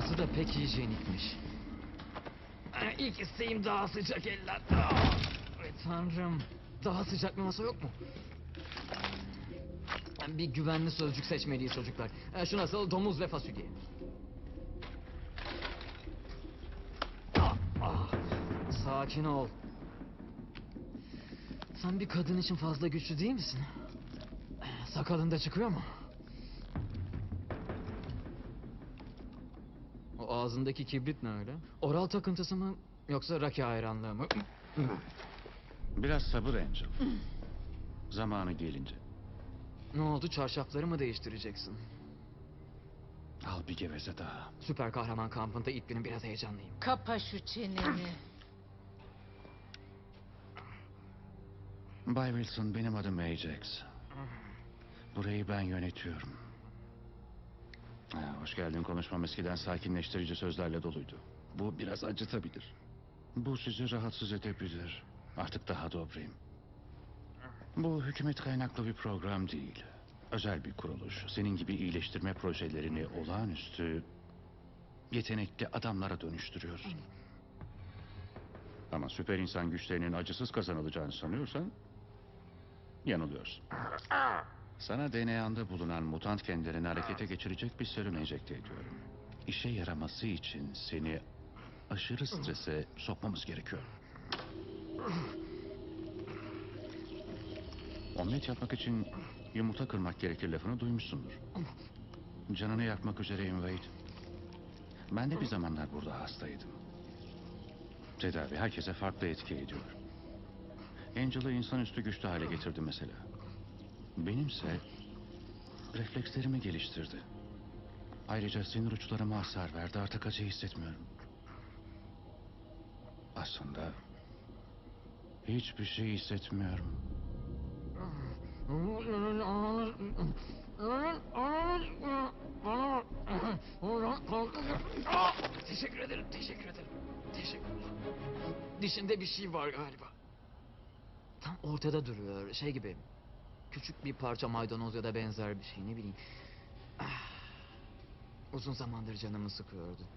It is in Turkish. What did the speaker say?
Burası da pek hijyenikmiş. Ee, İlk isteğim daha sıcak eller. Ay tanrım. Daha sıcak bir masa yok mu? Bir güvenli sözcük seçmeliyiz çocuklar. Ee, Şu nasıl? Domuz ve fasulye. Ah, ah. Sakin ol. Sen bir kadın için fazla güçlü değil misin? Sakalın da çıkıyor mu? O ağzındaki kibrit ne öyle? Oral takıntısı mı yoksa raki hayranlığı mı? Biraz sabır Angel. Zamanı gelince. ne oldu çarşafları mı değiştireceksin? Al bir geveze daha. Süper kahraman kampında ilk günüm biraz heyecanlıyım. Kapa şu çeneni. Bay Wilson benim adım Ajax. Burayı ben yönetiyorum. Ha, hoş geldin konuşmam eskiden sakinleştirici sözlerle doluydu. Bu biraz acıtabilir. Bu sizi rahatsız edebilir. Artık daha dobrayım. Bu hükümet kaynaklı bir program değil. Özel bir kuruluş. Senin gibi iyileştirme projelerini olağanüstü yetenekli adamlara dönüştürüyor. Ama süper insan güçlerinin acısız kazanılacağını sanıyorsan yanılıyorsun. Sana DNA'nda bulunan mutant genlerini harekete geçirecek bir serum enjekte ediyorum. İşe yaraması için seni aşırı strese sokmamız gerekiyor. Omlet yapmak için yumurta kırmak gerekir lafını duymuşsundur. Canını yakmak üzereyim Wade. Ben de bir zamanlar burada hastaydım. Tedavi herkese farklı etki ediyor. Angel'ı insanüstü güçlü hale getirdi mesela. Benimse reflekslerimi geliştirdi. Ayrıca sinir uçlarıma hasar verdi. Artık acı hissetmiyorum. Aslında hiçbir şey hissetmiyorum. Teşekkür ederim, teşekkür ederim. Teşekkür Dişinde bir şey var galiba. Tam ortada duruyor, şey gibi. Küçük bir parça maydanoz ya da benzer bir şey, ne bileyim. Ah, Uzun zamandır canımı sıkıyordu.